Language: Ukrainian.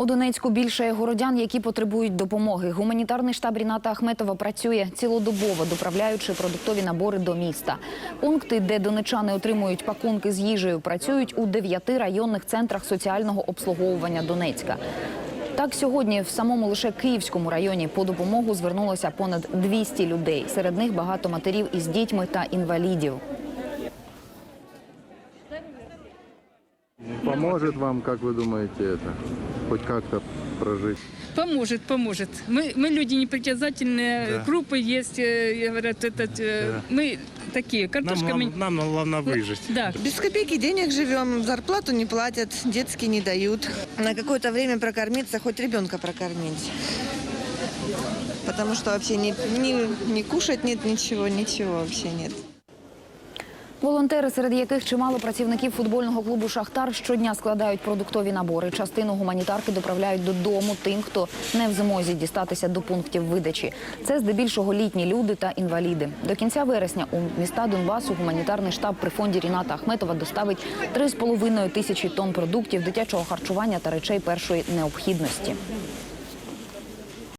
У Донецьку більше городян, які потребують допомоги. Гуманітарний штаб Ріната Ахметова працює цілодобово, доправляючи продуктові набори до міста. Пункти, де донечани отримують пакунки з їжею, працюють у дев'яти районних центрах соціального обслуговування Донецька. Так, сьогодні в самому лише Київському районі по допомогу звернулося понад 200 людей. Серед них багато матерів із дітьми та інвалідів. Поможет вам, как вы думаете, это хоть как-то прожить? Поможет, поможет. Мы, мы люди непритязательные, крупы есть, э, говорят, этот, э, мы такие, Нам, картошка... мы- нам, нам главное выжить. Да, Без копейки денег живем, зарплату не платят, детские не дают. На какое-то время прокормиться, хоть ребенка прокормить. Потому что вообще ни, ни, ни кушать нет ничего, ничего вообще нет. Волонтери, серед яких чимало працівників футбольного клубу Шахтар щодня складають продуктові набори. Частину гуманітарки доправляють додому тим, хто не в змозі дістатися до пунктів видачі. Це здебільшого літні люди та інваліди. До кінця вересня у міста Донбасу гуманітарний штаб при фонді Ріната Ахметова доставить 3,5 тисячі тонн продуктів, дитячого харчування та речей першої необхідності.